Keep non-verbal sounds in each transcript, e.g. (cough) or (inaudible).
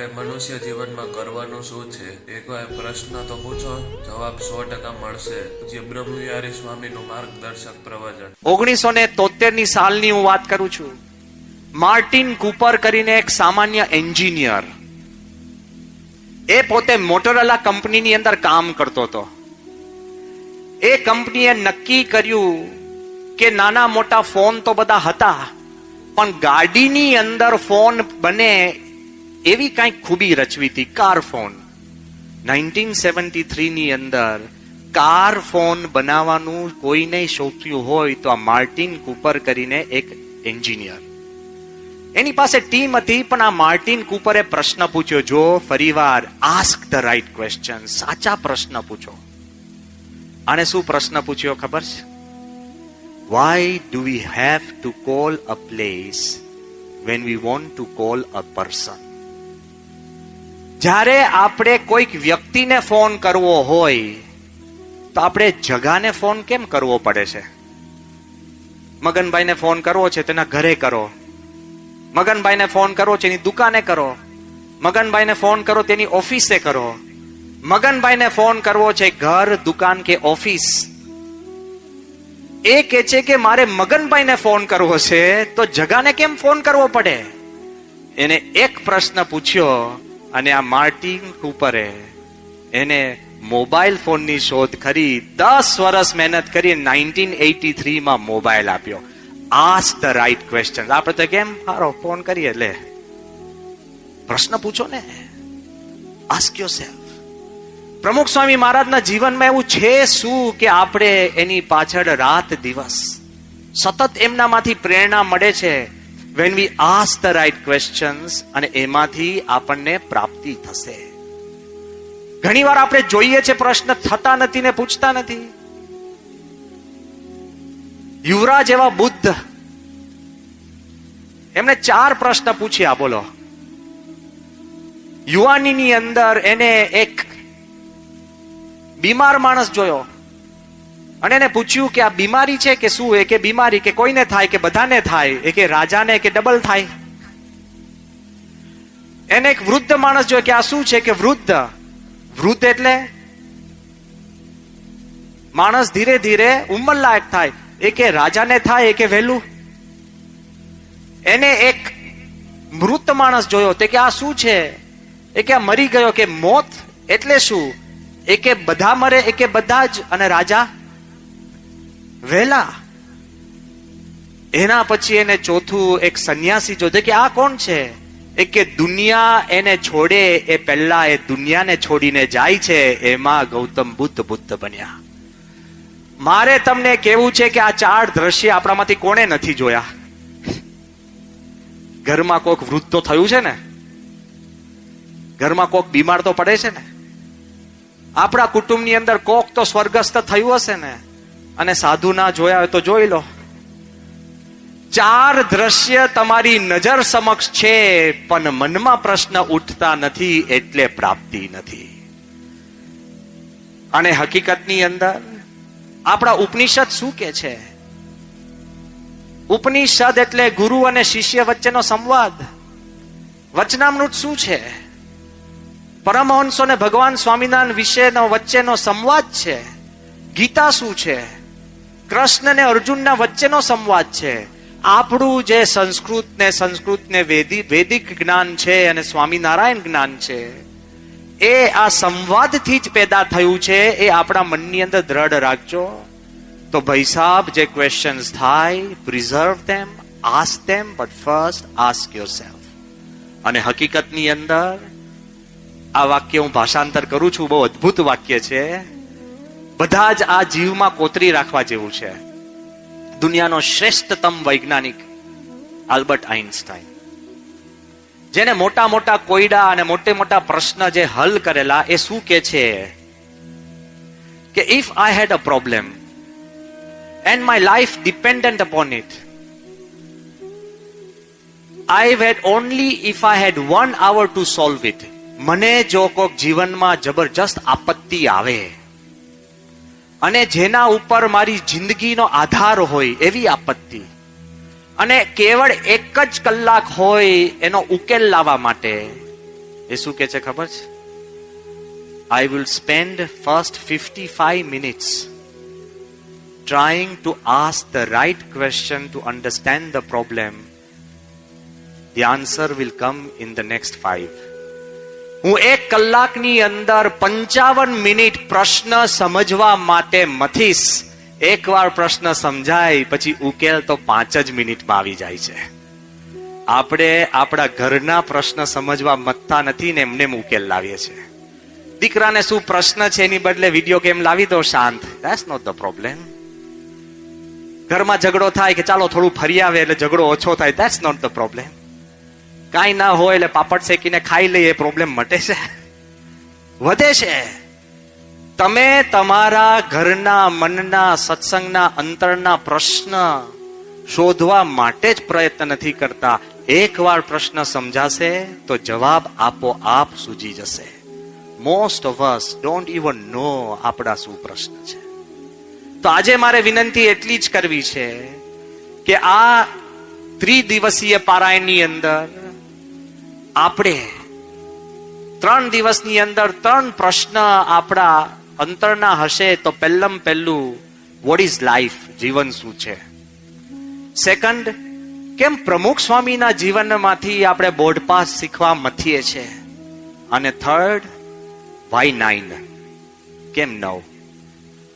આપણે મનુષ્ય જીવનમાં કરવાનું શું છે? એકવાર પ્રશ્ન તો પૂછો, જવાબ સો ટકા મળશે. જે બ્રહ્મવિહારી સ્વામીનું માર્ગદર્શક પ્રવચન. ઓગણીસો ને તોતેરની સાલની હું વાત કરું છું. માર્ટિન કુપર કરીને એક સામાન્ય એન્જિનિયર. એ પોતે મોટોરોલા કંપનીની અંદર કામ કરતો હતો. એ કંપનીએ નક્કી કર્યું કે નાના મોટા ફોન તો બધા હતા, પણ ગાડીની અંદર ફોન બને એવી કાંઈક ખૂબી રચવી હતી? Car phone. નાઇન્ટીન સેવન્ટી થ્રીની અંદર કાર ફોન બનાવવાનું કોઈને શોધ્યું હોય તો આ માર્ટિન કુપર કરીને એક એન્જિનિયર. એની પાસે ટીમ હતી, પણ આ માર્ટિન કુપરે પ્રશ્ન પૂછ્યો, જો ફરીવાર આસ્ક ધ રાઈટ ક્વેશ્ચન સાચા પ્રશ્ન પૂછો. આને શું પ્રશ્ન પૂછ્યો ખબર છે? Why do we have to call a place when we want to call a person જ્યારે આપણે કોઈક વ્યક્તિને ફોન કરવો હોય, તો આપણે જગાને ફોન કેમ કરવો પડે છે? મગનભાઈને ફોન કરવો છે, તેના ઘરે કરો. મગનભાઈને ફોન કરવો છે એની દુકાને કરો. મગનભાઈને ફોન કરો, તેની ઓફિસે કરો. મગનભાઈને ફોન કરવો છે, ઘર, દુકાન કે ઓફિસ? એ કે છે કે મારે મગનભાઈને ફોન કરવો છે, તો જગાને કેમ ફોન કરવો પડે? એને એક પ્રશ્ન પૂછ્યો અને આ માર્ટિન કુપરે એને મોબાઈલ ફોનની શોધ કરી, દસ વર્ષ મહેનત કરી, નાઇન્ટીન એટી થ્રીમાં મોબાઈલ આપ્યો. આસ ધ રાઈટ ક્વેશ્ચન આપણે તો કેમ? હારો, ફોન કરીએ, લે. પ્રશ્ન પૂછો ને. આસ્ક યોર સેલ્ફ પ્રમુખ સ્વામી મહારાજના જીવનમાં એવું છે શું કે આપણે એની પાછળ રાત દિવસ. સતત એમનામાંથી પ્રેરણા મળે છે. When we ask the right questions અને એમાંથી આપણને પ્રાપ્તિ થશે. ઘણીવાર આપણે જોઈએ છે, પ્રશ્ન થતા નથી ને પૂછતા નથી. યુવરાજ એવા બુદ્ધ. એમને ચાર પ્રશ્ન પૂછ્યા, બોલો. યુવાનીની અંદર એને એક બીમાર માણસ જોયો. અને એને પૂછ્યું કે આ બીમારી છે કે શું એ કે બીમારી કે કોઈને થાય કે બધાને થાય? એ કે રાજાને કે ડબલ થાય? એને એક વૃદ્ધ માણસ જોયો કે આ શું છે કે વૃદ્ધ? વૃદ્ધ એટલે માણસ ધીરે ધીરે ઉંમર લાયક થાય. એ કે રાજાને થાય, એ કે વહેલું. એને એક મૃત માણસ જોયો તે કે આ શું છે? એ કે આ મરી ગયો કે મોત એટલે શું? એ કે બધા મરે, એ કે બધા જ અને રાજા વહેલા એના પછી એને ચોથું એક સંન્યાસી જોતે કે આ કોણ છે? એ કે દુનિયા એને છોડે, એ પહેલા એ દુનિયાને છોડીને જાય છે, એમાં ગૌતમ બુદ્ધ બુદ્ધ બન્યા. મારે તમને કેવું છે કે આ ચાર દ્રશ્ય આપણામાંથી કોણે નથી જોયા? ઘરમાં કોક વૃદ્ધ તો થયું છે ને? ઘરમાં કોક બીમાર તો પડે છે ને? આપણા કુટુંબની અંદર કોક તો સ્વર્ગસ્થ થયું હશે ને? અને સાધુ ના જોયા હોય તો જોઈ લો. ચાર દ્રશ્ય તમારી નજર સમક્ષ છે, પણ મનમાં પ્રશ્ન ઉઠતા નથી, એટલે પ્રાપ્તિ નથી. અને હકીકતની અંદર આપણા ઉપનિષદ શું કે છે? ઉપનિષદ એટલે ગુરુ અને શિષ્ય વચ્ચેનો સંવાદ. વચનામૃત શું છે? પરમહંસો ને ભગવાન સ્વામિનારાયણ વિશેનો વચ્ચેનો સંવાદ છે. ગીતા શું છે? કૃષ્ણ ને અર્જુનના વચ્ચેનો સંવાદ છે. આપણું જે સંસ્કૃત ને સંસ્કૃત ને વેદિક જ્ઞાન છે અને સ્વામિનારાયણ જ્ઞાન છે, એ આ સંવાદથી જ પેદા થયું છે, એ આપણા મનની અંદર દ્રઢ રાખજો. તો ભાઈ સાહેબ જે ક્વેશ્ચન્સ થાય preserve them ask them but first ask yourself અને હકીકતની અંદર આ વાક્ય હું ભાષાંતર કરું છું, બહુ અદ્ભુત વાક્ય છે. બધા જ આ જીવમાં કોતરી રાખવા જેવું છે. દુનિયાનો શ્રેષ્ઠતમ વૈજ્ઞાનિક આલ્બર્ટ આઇન્સ્ટાઈન જેને મોટા મોટા કોયડા અને મોટે મોટા પ્રશ્ન જે હલ કરેલા એ શું કે છે? કે if I had a problem and my life dependent upon it I had only if I had one hour to solve it મને જો કોક જીવનમાં જબરજસ્ત આપત્તિ આવે. અને જેના ઉપર મારી જિંદગીનો આધાર હોય એવી આપત્તિ અને કેવળ એક જ કલાક હોય એનો ઉકેલ લાવવા માટે એ શું કે છે ખબર છે I will spend first fifty five minutes trying to ask the right question to understand the problem, the answer will come in the next five. હું એક કલાકની અંદર પંચાવન મિનિટ પ્રશ્ન સમજવા માટે મથીશ. એકવાર પ્રશ્ન સમજાય, પછી ઉકેલ તો પાંચ જ મિનિટમાં આવી જાય છે. આપણે આપણા ઘરના પ્રશ્ન સમજવા મથતા નથી ને એમને ઉકેલ લાવીએ છીએ દીકરાને શું પ્રશ્ન છે એની બદલે વીડિયો ગેમ લાવી દો શાંત. ધેટ્સ નોટ ધ પ્રોબ્લેમ ઘરમાં ઝઘડો થાય કે ચાલો થોડું ફરી આવે એટલે ઝઘડો ઓછો થાય ધેટ્સ નોટ ધ પ્રોબ્લેમ કાંઈ ના હોય એટલે પાપડ શેકીને ખાઈ લઈએ પ્રોબ્લેમ મટે છે. વધે છે. તમે તમારા ઘરના, મનના, સત્સંગના, અંતરના પ્રશ્ન શોધવા માટે જ પ્રયત્ન નથી કરતા. એકવાર પ્રશ્ન સમજાશે તો જવાબ આપોઆપ સૂજી જશે. Most of us don't even know આપણા શું પ્રશ્ન છે. તો આજે મારે વિનંતી એટલી જ કરવી છે કે આ ત્રિદિવસીય પારાયણની અંદર આપણે ત્રણ દિવસની અંદર ત્રણ પ્રશ્ન આપણા અંતરના હશે તો પહેલમ પહેલું વોટ ઇઝ લાઈફ જીવન શું છે? સેકન્ડ કેમ પ્રમુખ સ્વામીના જીવનમાંથી આપણે બોર્ડ પાસ શીખવા મથીએ છે? અને થર્ડ વાય નાઇન કેમ નવ?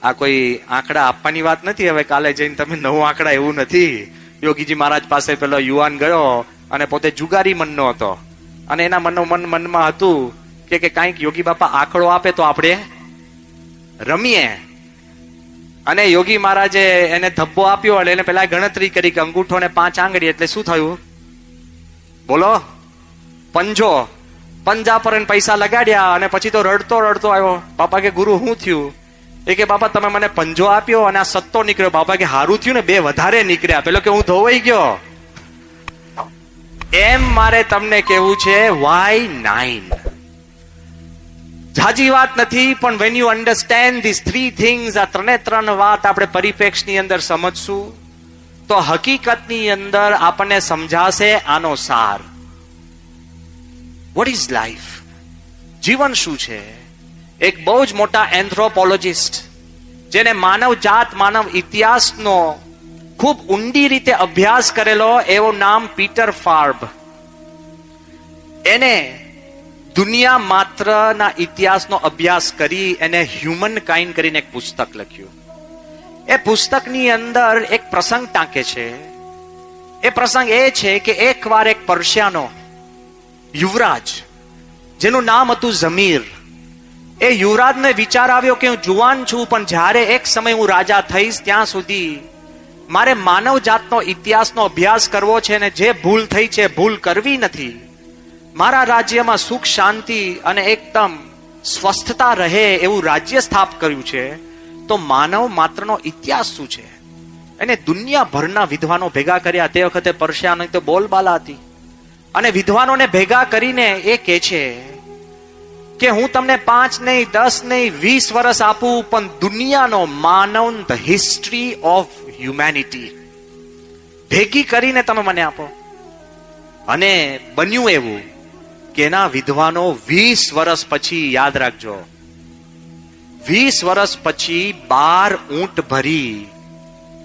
આ કોઈ આંકડા આપવાની વાત નથી હવે કાલે જઈને તમે નવો આંકડા એવું નથી. યોગીજી મહારાજ પાસે પેલો યુવાન ગયો અને પોતે જુગારી મનનો હતો. અને એના મનો મન મનમાં હતું કે કે કાંઈક યોગી બાપા આંકડો આપે તો આપણે રમીએ. અને યોગી મહારાજે એને ધબ્બો આપ્યો એટલે એને પેલા ગણતરી કરી કે અંગૂઠો ને પાંચ આંગળી એટલે શું થયું? બોલો. પંજો. પંજા પર પૈસા લગાડ્યા અને પછી તો રડતો રડતો આવ્યો. બાપા કે, ગુરુ શું થયું? એ કે, બાપા, તમે મને પંજો આપ્યો અને આ સત્તો નીકળ્યો. બાપા કે, હારું થયું ને, બે વધારે નીકળ્યા. પેલો કે, હું ધોવાઈ ગયો. એમ મારે તમને કેવું છે વાય નાઇન જાજી વાત નથી, પણ when you understand this three things આ ત્રણે ત્રણ વાત આપણે પરિપ્રેક્ષની અંદર સમજશું, તો હકીકતની અંદર આપણને સમજાશે આનો સાર. વોટ ઇઝ લાઈફ જીવન શું છે? એક બહુ જ મોટા એન્થ્રોપોલોજિસ્ટ જેને માનવ જાત માનવ ઇતિહાસનો ખૂબ ઊંડી રીતે અભ્યાસ કરેલો એવું નામ પીટર ફાર્બ. એને દુનિયા માત્રના ઇતિહાસનો અભ્યાસ કરી એને હ્યુમન કાઇન્ડ કરીને એક પુસ્તક લખ્યું. એ પુસ્તકની અંદર એક પ્રસંગ ટાંકે છે. એ પ્રસંગ એ છે કે એકવાર એક પર્શિયાનો યુવરાજ, જેનું નામ હતું જમીર એ યુવરાજને વિચાર આવ્યો કે હું જુવાન છું, પણ જ્યારે એક સમય હું રાજા થઈશ, ત્યાં સુધી મારે માનવ જાતનો ઇતિહાસનો અભ્યાસ કરવો છે અને જે ભૂલ થઈ છે, ભૂલ કરવી નથી. મારા રાજ્યમાં સુખ, શાંતિ અને એકદમ સ્વસ્થતા રહે એવું રાજ્ય સ્થાપ કર્યું છે, તો માનવ માત્રનો ઇતિહાસ શું છે? એને દુનિયાભરના વિદ્વાનો ભેગા કર્યા તે વખતે પરસ્યાની તો બોલબાલા હતી. અને વિદ્વાનોને ભેગા કરીને એ કે છે કે હું તમને પાંચ નહીં, દસ નહીં, વીસ વર્ષ આપું, પણ દુનિયાનો માનવ ધ હિસ્ટ્રી ઓફ હ્યુમેનિટી ભેગી કરીને તમે મને આપો. અને બન્યું એવું કે એના વિદ્વાનો વીસ વર્ષ પછી યાદ રાખજો. વીસ વર્ષ પછી બાર ઊંટ ભરી,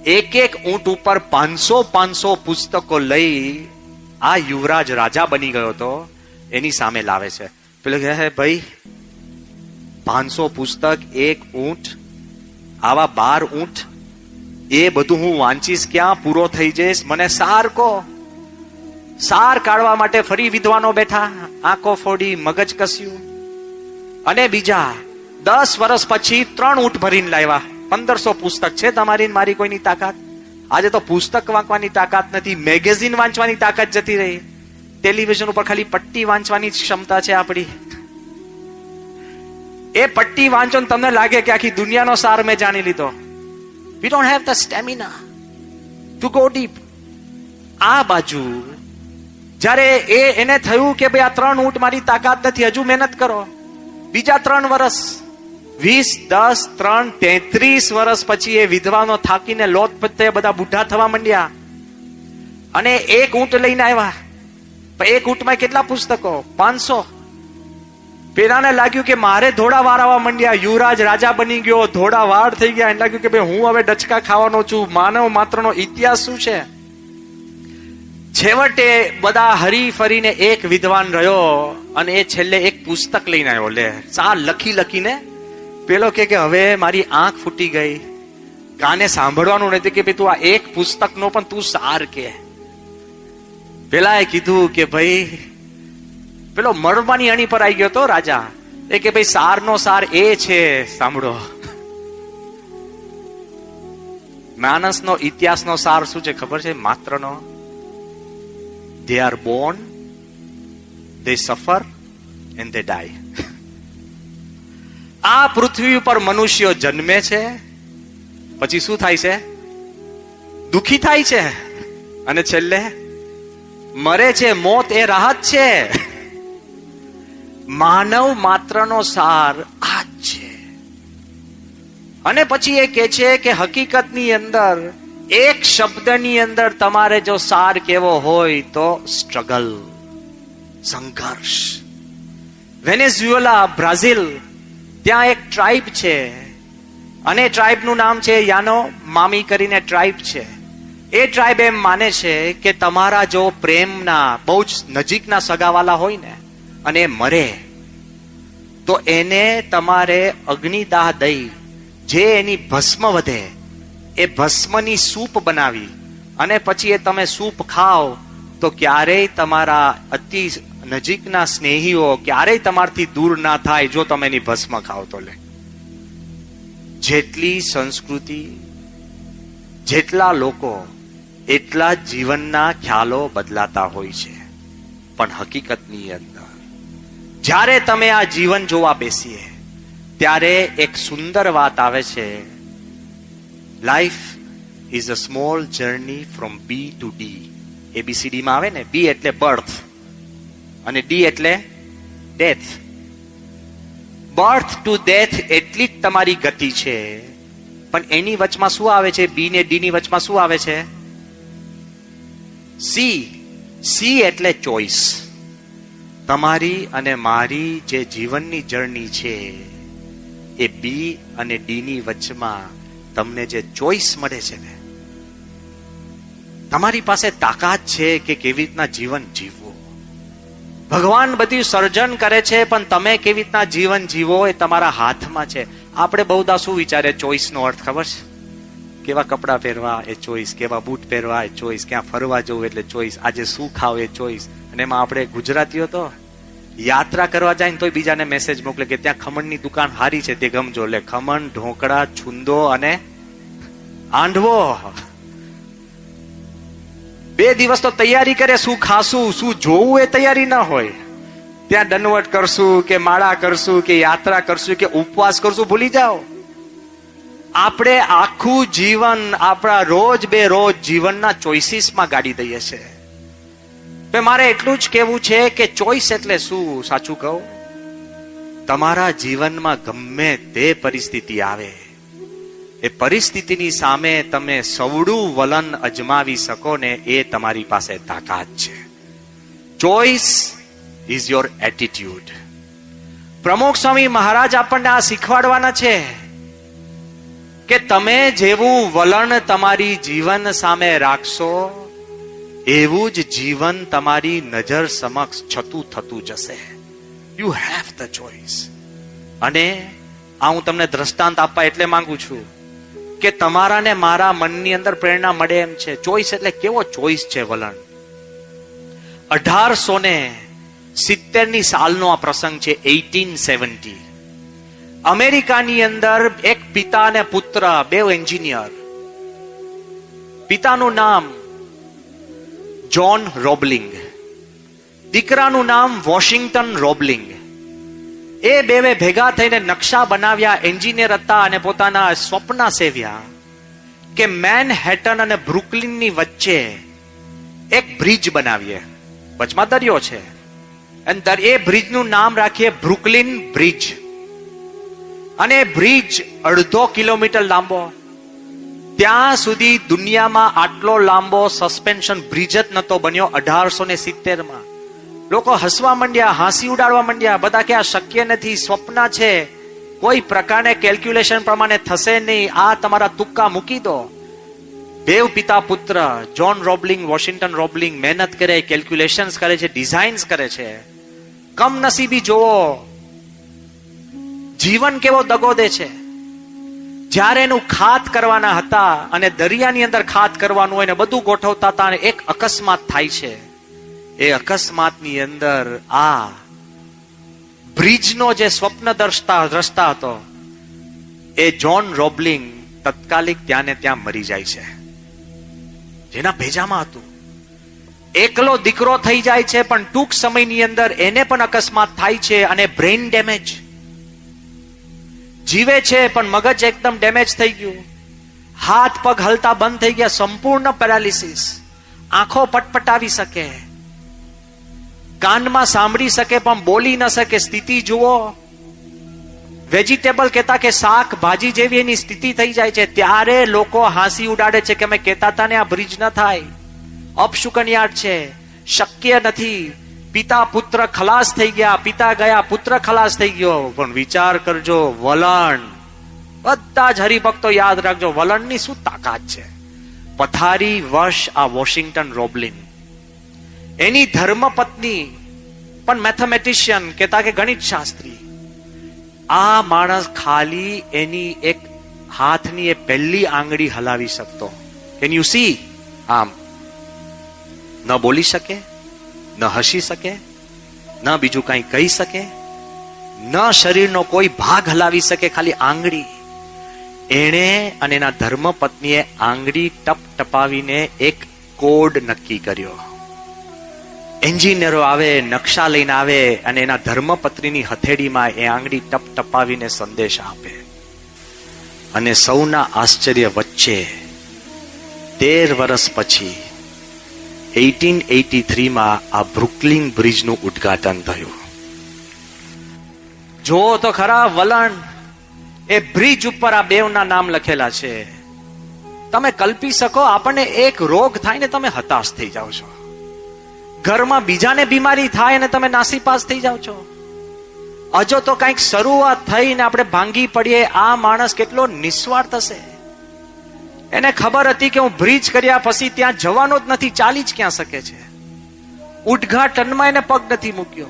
એક એક ઊંટ ઉપર પાંચસો પાંચસો પુસ્તકો લઈ આ યુવરાજ રાજા બની ગયો હતો, એની સામે લાવે છે. પેલો કહે ભાઈ, પાંચસો પુસ્તક, એક ઊંટ, આવા બાર ઊંટ એ બધું હું વાંચીશ ક્યાં? પૂરો થઈ જઈશ. મને સાર કો સાર કાઢવા માટે ફરી વિદ્વાનો બેઠા. આંખો ફોડી, મગજ કસ્યું. અને બીજા, દસ વર્ષ પછી ત્રણ ઊંટ ભરીને લાવ્યા. પંદરસો પુસ્તક છે તમારી મારી કોઈની તાકાત? આજે તો પુસ્તક વાંચવાની તાકાત નથી, મેગેઝિન વાંચવાની તાકાત જતી રહી. ટેલિવિઝન ઉપર ખાલી પટ્ટી વાંચવાની ક્ષમતા છે આપણી. એ પટ્ટી વાંચો તમને લાગે કે આખી દુનિયાનો સાર મેં જાણી લીધો. We don't have the stamina to go deep આ બાજુ, જ્યારે એ એને થયું કે ભાઈ આ ત્રણ ઊંટ મારી તાકાત નથી, હજુ મહેનત કરો. બીજા ત્રણ વર્ષ વીસ, દસ, ત્રણ, તેત્રીસ વર્ષ પછી એ વિધવાનો થાકીને લોત પત્તે બધા બુઢા થવા માંડ્યા. અને એક ઊંટ લઈને આવ્યા. એક ઊંટમાં કેટલા પુસ્તકો? પાંચસો. પેલાને લાગ્યું કે મારે ધોળા વાર આવવા માંડ્યા, યુવરાજ રાજા બની ગયો ધોળા વાર થઈ ગયા. એને લાગ્યું કે ભાઈ, હું હવે ડચકા ખાવાનો છું. માનવ માત્રનો ઇતિહાસ શું છે? છેવટે બધા હરી ફરીને એક વિદ્વાન રહ્યો અને એ છેલ્લે એક પુસ્તક લઈને આવ્યો. લે સા લખી લખીને પેલો કે કે, હવે મારી આંખ ફૂટી ગઈ. કાને સાંભળવાનું નથી કે ભાઈ, તું આ એક પુસ્તકનો પણ તું સાર કે. પેલા એ કીધું કે ભાઈ પેલો મળવાની અણી પર આવી ગયો તો રાજા. એ કે ભાઈ સારનો સાર એ છે, સાંભળો. માણસનો ઇતિહાસનો સાર શું છે ખબર છે? માત્રનો. દે આર બોર્ન દે સફર એન્ડ દે ડાય આ પૃથ્વી ઉપર મનુષ્યો જન્મે છે, પછી શું થાય છે? દુખી થાય છે. અને છેલ્લે, મરે છે, મોત એ રાહત છે. (laughs) માનવ માત્રનો સાર આ જ છે. અને પછી એ કે છે કે હકીકતની અંદર, એક શબ્દની અંદર તમારે જો સાર કેવો હોય તો સ્ટ્રગલ, સંઘર્ષ. વેનેઝુએલા બ્રાઝિલ, ત્યાં એક ટ્રાઇબ છે. અને ટ્રાઇબનું નામ છે, યાનો, મામી કરીને ટ્રાઇબ છે. એ ટ્રાઇબ એમ માને છે કે તમારા જો પ્રેમના, બહુ જ નજીકના સગાવાલા હોય ને અને મરે, તો એને તમારે અગ્નિદાહ દઈ, જે એની ભસ્મ વધે, એ ભસ્મની સૂપ બનાવી, અને પછી એ તમે સૂપ ખાઓ, તો ક્યારેય તમારા અતિ નજીકના સ્નેહીઓ ક્યારેય તમારથી દૂર ના થાય જો તમે એની ભસ્મ ખાઓ તો લે. જેટલી સંસ્કૃતિ, જેટલા લોકો એટલા જીવનના ખ્યાલો બદલાતા હોય છે. પણ હકીકતની અંદર જ્યારે તમે આ જીવન જોવા બેસીએ, ત્યારે એક સુંદર વાત આવે છે. Life is a small journey from B to D એબીસીડીમાં આવે ને બી એટલે બર્થ અને ડી એટલે ડેથ બર્થ ટુ ડેથ એટલી જ તમારી ગતિ છે. પણ એની વચમાં શું આવે છે? બી ને ડી ની વચમાં શું આવે છે? સી સી એટલે ચોઈસ. તમારી અને મારી જે જીવનની જર્ની છે, એ બી અને ડી ની વચમાં તમને જે ચોઈસ મળે છે ને, તમારી પાસે તાકાત છે કે કેવી રીતના જીવન જીવવું. ભગવાન બધું સર્જન કરે છે, પણ તમે કેવી રીતના જીવન જીવો એ તમારા હાથમાં છે. આપણે બહુદા શું વિચારે? ચોઈસ નો અર્થ ખબર છે? કેવા કપડાં પહેરવા એ ચોઈસ, કેવા બૂટ પહેરવા એ ચોઈસ, ક્યાં ફરવા જવું એટલે ચોઈસ, આજે શું ખાવ એ ચોઈસ. અને એમાં આપણે ગુજરાતીઓ તો યાત્રા કરવા જાય ને તોય બીજાને મેસેજ મોકલે કે ત્યાં ખમણની દુકાન હારી છે, તે ગમજો. લે, ખમણ, ઢોકળા, છુંદો અને આંડવો. બે દિવસ તો તૈયારી કરે, શું ખાશું, શું જોવું એ તૈયારી ના હોય. ત્યાં દનવટ કરશું કે માળા કરશું કે યાત્રા કરશું કે ઉપવાસ કરશું, ભૂલી જાઓ. આપણે આખું જીવન, આપણા રોજ બે રોજ જીવનના ચોઇસીસમાં ગાડી દઈએ છે બે મારે એટલું જ કહેવું છે કે ચોઈસ એટલે શું? સાચું કહું? તમારા જીવનમાં ગમે તે પરિસ્થિતિ આવે, એ પરિસ્થિતિની સામે તમે સવડું વલન અજમાવી શકો ને એ તમારી પાસે તાકાત છે. ચોઈસ ઇઝ યોર એટીટ્યુડ પ્રમુખ સ્વામી મહારાજ આપણને આ શીખવાડવાના છે કે તમે જેવું વલણ તમારી જીવન સામે રાખશો એવું જ જીવન તમારી નજર સમક્ષ છતું થતું જશે. યુ હેવ ધ ચોઈસ અને આ હું તમને દ્રષ્ટાંત આપવા એટલે માંગુ છું કે તમારાને મારા મનની અંદર પ્રેરણા મળે એમ છે. ચોઈસ એટલે કેવો ચોઈસ છે વલણ? અઢારસો ને સિત્તેરની સાલનો આ પ્રસંગ છે એઇટીન સેવન્ટી. અમેરિકાની અંદર એક પિતા અને પુત્ર, બે એન્જિનિયર. પિતાનું નામ જોન રોબલિંગ દીકરાનું નામ વોશિંગ્ટન રોબલિંગ એ બેવે ભેગા થઈને નકશા બનાવ્યા, એન્જિનિયર હતા અને પોતાના સ્વપ્ના સેવ્યા કે મેન હેટન અને બ્રુકલિનની વચ્ચે એક બ્રિજ બનાવીએ. વચમાં દરિયો છે. અને એ બ્રિજનું નામ રાખીએ બ્રુકલિન બ્રિજ. અને બ્રિજ અડધો કિલોમીટર લાંબો ત્યાં સુધી દુનિયામાં આટલો લાંબો સસ્પેન્શન બ્રિજ જ નતો બન્યો અઢારસો ને સિત્તેરમાં લોકો હસવા માંડ્યા, હાંસી ઉડાડવા માંડ્યા, બધા કે આ શક્ય નથી, સ્વપ્ન છે. કોઈ પ્રકારને કેલ્ક્યુલેશન પ્રમાણે થશે નહીં. આ તમારા તુક્કા મૂકી દો. દેવ પિતા પુત્ર જોન રોબલિંગ વોશિંગ્ટન રોબલિંગ મહેનત કરે કેલ્ક્યુલેશન્સ કરે છે ડિઝાઇન્સ કરે છે. કમનસીબી જોવો જીવન કેવો દગો દે છે. જ્યારે એનું ખાત કરવાના હતા અને દરિયાની અંદર ખાત કરવાનું હોય ને બધું ગોઠવતા હતા અને એક અકસ્માત થાય છે. એ અકસ્માતની અંદર આ બ્રિજનો જે સ્વપ્ન દર્શતા દ્રષ્ટા હતો, એ જોન રોબલિંગ તત્કાલિક ત્યાં ને ત્યાં મરી જાય છે. જેના ભેજામાં હતું. એકલો દીકરો થઈ જાય છે, પણ ટૂંક સમયની અંદર એને પણ અકસ્માત થાય છે અને બ્રેઇન ડેમેજ જીવે છે, પણ મગજ એકદમ ડેમેજ થઈ ગયું. હાથ, પગ હલતા બંધ થઈ ગયા, સંપૂર્ણ પેરાલિસિસ આંખો પટપટાવી શકે. કાનમાં સાંભળી શકે, પણ બોલી ન શકે. સ્થિતિ જુઓ. વેજીટેબલ કહેતા કે શાક ભાજી જેવી એની સ્થિતિ થઈ જાય છે. ત્યારે લોકો હાંસી ઉડાડે છે કે અમે કહેતા હતા ને આ બ્રિજ ન થાય. અપશુકનિયાળ છે. શક્ય નથી. પિતા પુત્ર ખલાસ થઈ ગયા પિતા ગયા પુત્ર ખલાસ થઈ ગયો પણ વિચાર કરજો વલણ બધા જ હરિભક્તો યાદ રાખજો, વલણની શું તાકાત છે? પથારી વર્ષ આ વોશિંગ્ટન રોબલિન. એની ધર્મપત્ની, પણ મેથેમેટિશિયન, કહેતા કે ગણિત શાસ્ત્રી આ માણસ ખાલી એની એક હાથની એ પહેલી આંગળી હલાવી શકતો. કેન યુ સી આમ. ન બોલી શકે? ન હસી શકે, ન બીજું કંઈ કહી શકે, ન શરીરનો કોઈ ભાગ હલાવી શકે ખાલી આંગળી. એણે અને એના ધર્મપત્નીએ આંગળી ટપ ટપાવીને એક કોડ નક્કી કર્યો. એન્જિનિયરો આવે, નકશા લઈને આવે અને એના ધર્મપત્નીની હથેળીમાં એ આંગળી ટપ ટપાવીને સંદેશ આપે. અને સૌના આશ્ચર્ય વચ્ચે તેર વર્ષ પછી એઇટીન એટી થ્રીમાં આ બ્રુકલિંગ બ્રિજનું ઉદ્ઘાટન થયું. જો તો ખરા, વલણ એ બ્રિજ ઉપર આ બેવના નામ લખેલા છે. તમે કલ્પી શકો, આપણને એક રોગ થાય ને તમે હતાશ થઈ જાઓ છો. ઘરમાં બીજાને બીમારી થાય અને તમે નાસીપાસ થઈ જાઓ છો. હજો તો કંઈક શરૂઆત થઈને આપણે ભાંગી પડીએ, આ માણસ કેટલો નિસ્વાર્થ હશે. એને ખબર હતી કે હું બ્રિજ કર્યા પછી ત્યાં જવાનો જ નથી, ચાલી જ ક્યાં શકે છે? ઉદઘાટનમાં એને પગ નથી મૂક્યો.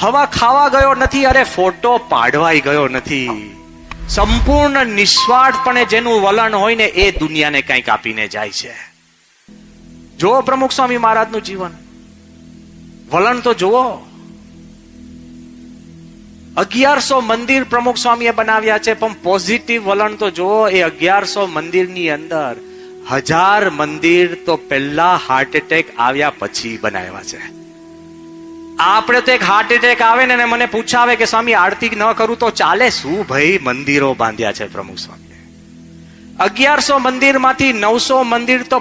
હવા ખાવા ગયો નથી, અરે ફોટો પાડવાઈ ગયો નથી. સંપૂર્ણ નિસ્વાર્થપણે જેનું વલણ હોય ને એ દુનિયાને કંઈક આપીને જાય છે. જુઓ પ્રમુખ સ્વામી મહારાજનું જીવન. વલણ તો જુઓ. અગિયારસો મંદિર પ્રમુખ સ્વામીએ બનાવ્યા છે, પણ પોઝિટિવ વલણ તો જુઓ, એ અગિયારસો મંદિરની અંદર હજાર મંદિર તો પહેલા હાર્ટ એટેક આવ્યા પછી બનાવ્યા છે. આપણે તો એક હાર્ટ એટેક આવે ને મને પૂછાવે કે સ્વામી આરતી ન કરું તો ચાલે શું ભાઈ? મંદિરો બાંધ્યા છે પ્રમુખ સ્વામી અગિયારસો મંદિરમાંથી નવસો મંદિર તો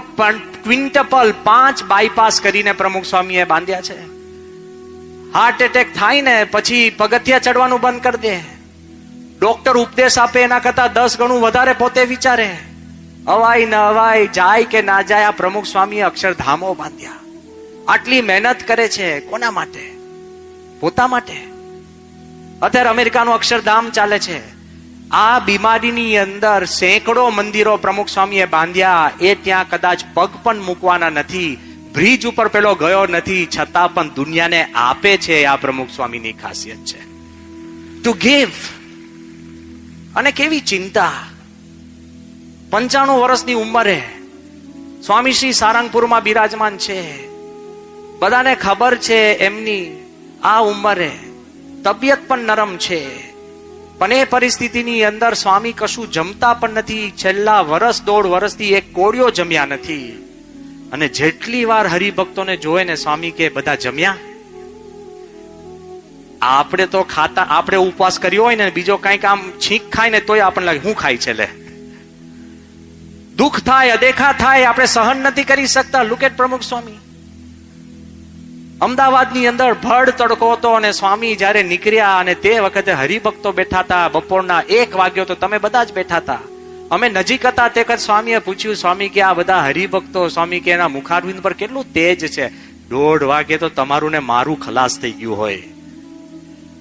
ક્વિન્ટપલ પાંચ બાયપાસ કરીને પ્રમુખ સ્વામીએ બાંધ્યા છે. હાર્ટ એટેક થાય ને પછી પગથિયા ચડવાનું બંધ કરી દે. ડોક્ટર ઉપદેશ આપે, એના કરતા દસ ગણું વધારે પોતે વિચારે. અવાય ન અવાય, જાય કે ના જાય, આ પ્રમુખ સ્વામીએ અક્ષરધામો બાંધ્યા. આટલી મહેનત કરે છે, કોના માટે? પોતા માટે? અત્યારે અમેરિકાનું અક્ષરધામ ચાલે છે. આ બીમારીની અંદર સેંકડો મંદિરો પ્રમુખ સ્વામીએ બાંધ્યા, એ ત્યાં કદાચ પગ પણ મૂકવાના નથી. બ્રિજ ઉપર પેલો ગયો નથી, છતાં પણ દુનિયાને આપે છે આ પ્રમુખ સ્વામીની ખાસિયત છે. ટુ ગીવ અને કેવી ચિંતા. પંચાણું વર્ષની ઉંમરે સ્વામી શ્રી સારંગપુરમાં બિરાજમાન છે. બધાને ખબર છે એમની આ ઉંમરે તબિયત પણ નરમ છે. પણ એ પરિસ્થિતિની અંદર સ્વામી કશું જમતા પણ નથી. છેલ્લા વર્ષ દોઢ વર્ષથી એક કોળિયો જમ્યા નથી. અને જેટલી વાર હરિભક્તોને જોવે ને સ્વામી કે બધા જમ્યા, આપણે તો ખાતા, આપણે ઉપવાસ કર્યો હોય ને, બીજો કંઈક આમ છીંક ખાય ને તોય આપણને લાગે, હું ખાય છે લે દુઃખ થાય, અદેખા થાય, આપણે સહન નથી કરી શકતા. લુક એટ પ્રમુખ સ્વામી. અમદાવાદની અંદર ભડ તડકો હતો અને સ્વામી જ્યારે નીકળ્યા અને તે વખતે હરિભક્તો બેઠા હતા, બપોરના એક વાગ્યો તો તમે બધા જ બેઠા હતા. અમે નજીક હતા તે વખત સ્વામીએ પૂછ્યું, સ્વામી, કે આ બધા હરિભક્તો સ્વામી કે એના મુખારવિંદ પર કેટલું તેજ છે? દોઢ વાગે તો તમારું ને મારું ખલાસ થઈ ગયું હોય.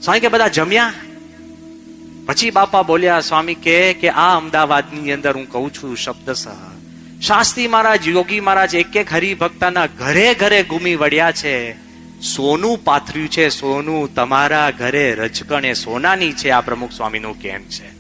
સ્વામી કે, બધા જમ્યા? પછી બાપા બોલ્યા, સ્વામી, કે કે આ અમદાવાદની અંદર હું કહું છું શબ્દસહ શાસ્ત્રી મહારાજ, યોગી મહારાજ એક એક હરિભક્તના ઘરે ઘરે ઘૂમી વળ્યા છે. સોનું પાથર્યું છે, સોનું તમારા ઘરે રજકણે સોનાની છે. આ પ્રમુખ સ્વામીનું કેમ છે?